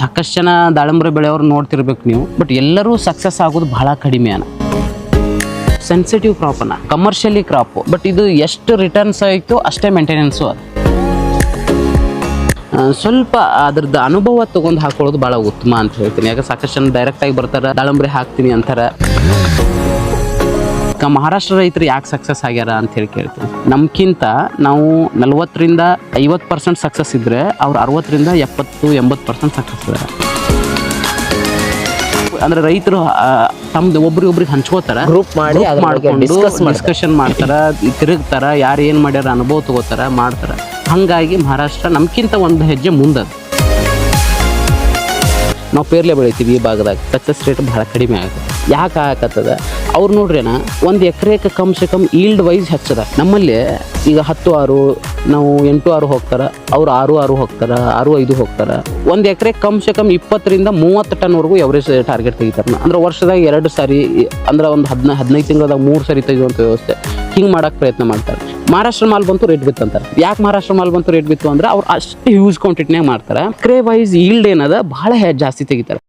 ಸಾಕಷ್ಟು ಜನ ದಾಳಿಂಬೆ ಬೆಳೆಯವ್ರು ನೋಡ್ತಿರ್ಬೇಕು ನೀವು ಬಟ್ ಎಲ್ಲರೂ ಸಕ್ಸಸ್ ಆಗೋದು ಬಹಳ ಕಡಿಮೆ ಅನ್ನ ಸೆನ್ಸಿಟಿವ್ ಕ್ರಾಪ್ ಅನ್ನ ಕಮರ್ಷಿಯಲಿ ಕ್ರಾಪ್ ಬಟ್ ಇದು ಎಷ್ಟು ರಿಟರ್ನ್ಸ್ ಆಯಿತು ಅಷ್ಟೇ ಮೇಂಟೆನೆನ್ಸು ಅದು. ಸ್ವಲ್ಪ ಅದ್ರದ್ದು ಅನುಭವ ತಗೊಂಡು ಹಾಕೊಳ್ಳೋದು ಭಾಳ ಉತ್ತಮ ಅಂತ ಹೇಳ್ತೀನಿ. ಯಾಕೆ ಸಾಕಷ್ಟು ಜನ ಡೈರೆಕ್ಟಾಗಿ ಬರ್ತಾರೆ, ದಾಳಂಬ್ರಿ ಹಾಕ್ತೀನಿ ಅಂತಾರೆ. ಈಗ ಮಹಾರಾಷ್ಟ್ರ ರೈತರು ಯಾಕೆ ಸಕ್ಸಸ್ ಆಗ್ಯಾರ ಅಂತ ಹೇಳಿ ಕೇಳ್ತೀವಿ ನಮ್ಗಿಂತ ನಾವು ನಲ್ವತ್ತರಿಂದ ಐವತ್ತು ಪರ್ಸೆಂಟ್ ಸಕ್ಸಸ್ ಇದ್ದರೆ ಅವ್ರು ಅರವತ್ತರಿಂದ ಎಪ್ಪತ್ತು ಎಂಬತ್ತು ಪರ್ಸೆಂಟ್ ಸಕ್ಸಸ್ ಇದ್ದಾರೆ ಅಂದ್ರೆ ರೈತರು ತಮ್ದು ಒಬ್ರಿಗೊಬ್ರಿಗೆ ಹಂಚ್ಕೋತಾರ. ಗ್ರೂಪ್ ಮಾಡಿ ಮಾಡ್ಕೊಂಡು. ಡಿಸ್ಕಷನ್ ಮಾಡ್ತಾರ. ತಿರುಗ್ತಾರ ಯಾರು ಏನು ಮಾಡ್ಯಾರ ಅನುಭವ ತಗೋತಾರ ಮಾಡ್ತಾರ. ಹಂಗಾಗಿ ಮಹಾರಾಷ್ಟ್ರ ನಮ್ಗಿಂತ ಒಂದು ಹೆಜ್ಜೆ ಮುಂದದ. ನಾವು ಪೇರ್ಲೆ ಬೆಳಿತೀವಿ ಈ ಭಾಗದಾಗ. ಸಕ್ಸಸ್ ರೇಟ್ ಬಹಳ ಕಡಿಮೆ ಆಗುತ್ತೆ. ಯಾಕೆ ಆಗತ್ತದ ಅವ್ರು ನೋಡ್ರೇನ, ಒಂದು ಎಕರೆಗೆ ಕಮ್ ಸೆ ಕಮ್ ಈಲ್ಡ್ ವೈಸ್ ಹೆಚ್ಚದ. ನಮ್ಮಲ್ಲಿ ಈಗ ಹತ್ತು ಆರು, ನಾವು ಎಂಟು ಆರು ಹೋಗ್ತಾರ, ಅವ್ರು ಆರು ಆರು ಹೋಗ್ತಾರ, ಆರು ಐದು ಹೋಗ್ತಾರ. ಒಂದು ಎಕರೆ ಕಮ್ ಸೆ ಕಮ್ ಇಪ್ಪತ್ತರಿಂದ ಮೂವತ್ತು ಟನ್ವರೆಗೂ ಎವರೇಜ್ ಟಾರ್ಗೆಟ್ ತೆಗಿತಾರೆ ಅಂದ್ರೆ ವರ್ಷದಾಗ ಎರಡು ಸಾರಿ, ಅಂದ್ರೆ ಒಂದು ಹದಿನಾ, ಹದಿನೈದು ತಿಂಗಳದಾಗ ಮೂರು ಸಾರಿ ತೆಗೆಯುವಂಥ ವ್ಯವಸ್ಥೆ. ಹಿಂಗೆ ಮಾಡೋಕೆ ಪ್ರಯತ್ನ ಮಾಡ್ತಾರೆ. ಮಹಾರಾಷ್ಟ್ರ ಮಾಲ್ ಬಂತು ರೇಟ್ ಬಿತ್ತು ಅಂತಾರೆ. ಯಾಕೆ ಮಹಾರಾಷ್ಟ್ರ ಮಾಲ್ ಬಂತು ರೇಟ್ ಬಿತ್ತು ಅಂದ್ರೆ ಅವ್ರು ಅಷ್ಟು ಯೂಸ್ ಕ್ವಾಂಟಿಟಿನಾಗ ಮಾಡ್ತಾರೆ. ಕ್ರೇ ವೈಸ್ ಈಲ್ಡ್ ಏನದ ಹೆ- ಜಾಸ್ತಿ ತೆಗಿತಾರೆ.